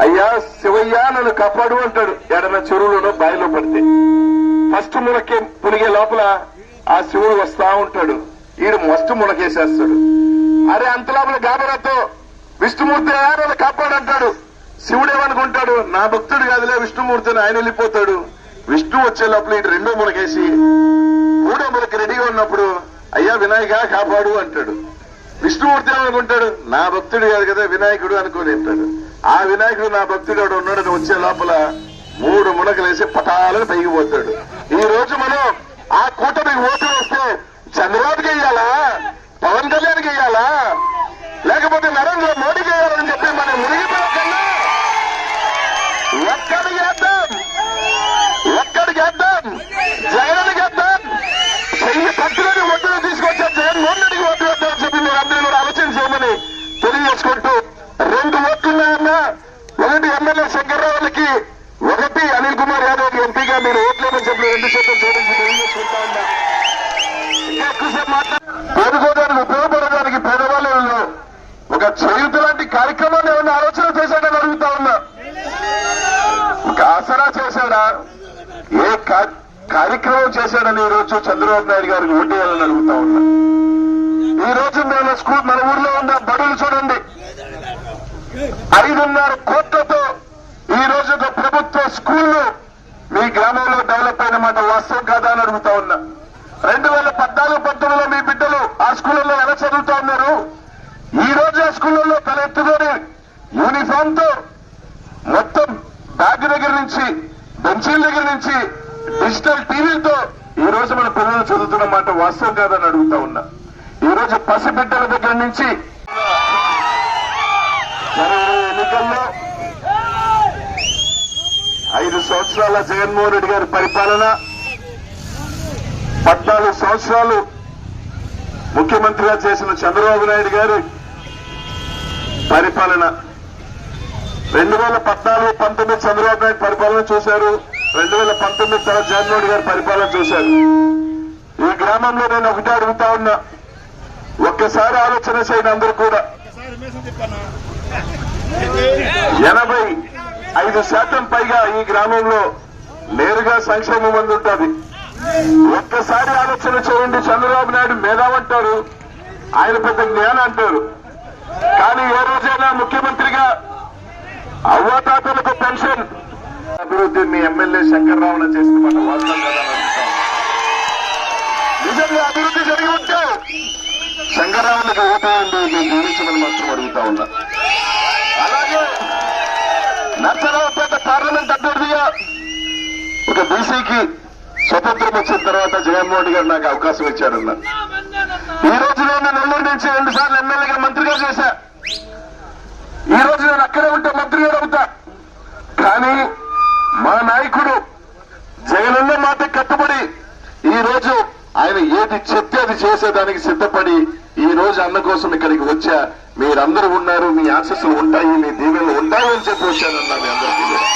అయ్యా శివయ్య నన్ను కాపాడు అంటాడు. ఎడన చెరువులోనో బావిలో పడితే. ఫస్ట్ మునకే పునిగే లోపల ఆ శివుడు వస్తా ఉంటాడు. ఈడు మస్తు మునకేసేస్తాడు అరే అంత లోపల గాబరాతో విష్ణుమూర్తి అయ్యా నన్ను కాపాడు అంటాడు? శివుడు ఏమనుకుంటాడు? నా భక్తుడు కాదులే విష్ణుమూర్తి అని ఆయన వెళ్ళిపోతాడు. విష్ణు వచ్చే లోపల ఇటు రెండో మునకేసి మూడో మునకి రెడీగా ఉన్నప్పుడు అయ్యా వినాయక కాపాడు అంటాడు. విష్ణుమూర్తి ఏమనుకుంటాడు? నా భక్తుడు కాదు కదా వినాయకుడు అనుకోని అంటాడు. ఆ వినాయకుడు నా భక్తుడు ఉన్నాడని వచ్చే లోపల మూడు మునకలేసి పటాలను పైకి పోతాడు ఈ రోజు మనం ఆ కూటమికి ఓటు వస్తే చంద్రబాబుకి వెయ్యాలా పవన్ కళ్యాణ్కి వెయ్యాలా లేకపోతే నరేంద్ర మోడీకి వెయ్యాలని చెప్పి మనం మునిగిపోకన్నా కార్యక్రమాన్ని ఏమైనా ఆలోచన చేశాడని అడుగుతా ఉన్నా. ఆసరా చేశాడా? ఏ కార్యక్రమం చేశాడని ఈ రోజు చంద్రబాబు నాయుడు గారికి ఓటేయాలని అడుగుతా ఉన్నా. ఈ రోజు నేను స్కూల్ మన ఊర్లో ఉన్న బడులు చూడండి. ఐదున్నర కోట్లతో ఈ రోజు ఒక ప్రభుత్వ స్కూళ్ళు మీ గ్రామంలో డెవలప్ అయిన మాట వాస్తవం కాదా అని అడుగుతా ఉన్నా. రెండు వేల పద్నాలుగు పంతొమ్మిదిలో మీ బిడ్డలు ఆ స్కూళ్ళలో ఎలా చదువుతా ఉన్నారు ఈ రోజు ఆ స్కూళ్ళలో తల ఎత్తుకొని యూనిఫామ్తో మొత్తం బ్యాగ్ దగ్గర నుంచి బెంచీల దగ్గర నుంచి డిజిటల్ టీవీలతో ఈ రోజు మన పిల్లలు చదువుతున్న మాట వాస్తవం కాదని అడుగుతా ఉన్నా. ఈ రోజు పసిబిడ్డల దగ్గర నుంచి ఎన్నికల్లో ఐదు సంవత్సరాల జగన్మోహన్ రెడ్డి గారి పరిపాలన పద్నాలుగు సంవత్సరాలు ముఖ్యమంత్రిగా చేసిన చంద్రబాబు నాయుడు గారి పరిపాలన. రెండు వేల పద్నాలుగు పంతొమ్మిది చంద్రబాబు నాయుడు పరిపాలన చూశారు. రెండు వేల పంతొమ్మిది తర్వాత జగన్మోహన్ గారి పరిపాలన చూశారు. ఈ గ్రామంలో నేను ఒకటే అడుగుతా ఉన్నా. ఒక్కసారి ఆలోచన చేయండి అందరూ కూడా. ఎనభై ఐదు శాతం పైగా ఈ గ్రామంలో నేరుగా సంక్షేమం మంది ఉంటుంది ఒక్కసారి ఆలోచన చేయండి చంద్రబాబు నాయుడు మేధావంటారు ఆయన పెద్ద జ్ఞానం అంటారు. కానీ ఏ రోజైనా ముఖ్యమంత్రిగా అవ్వాతాతలకు పెన్షన్. అభివృద్ధి మీ ఎమ్మెల్యే శంకర్రావున చేస్తున్నమాట వాస్తవం కదా నిజంగా అభివృద్ధి జరిగి ఉంటే శంకర్రావులకు ఓటేయండి మీ జీవించమని మాత్రం అడుగుతా ఉన్నా. అలాగే నర్సరావుపేట పార్లమెంట్ అభ్యర్థిగా ఒక బీసీకి స్వతంత్రం వచ్చిన తర్వాత జగన్మోహన్ గారు నాకు అవకాశం ఇచ్చారన్నా. ఈ రోజు నేను నెల్లూరు నుంచి రెండు సార్లు ఎమ్మెల్యేగా మంత్రిగా చేశాను కట్టుబడి ఈ రోజు ఆయన ఏది చెప్తే అది చేసేదానికి సిద్ధపడి ఈ రోజు అన్న కోసం ఇక్కడికి వచ్చా. మీరందరూ ఉన్నారు మీ ఆశస్సులు ఉంటాయి మీ దీవెనలు ఉంటాయి అని చెప్పి వచ్చానన్నా మీ అందరికీ కూడా.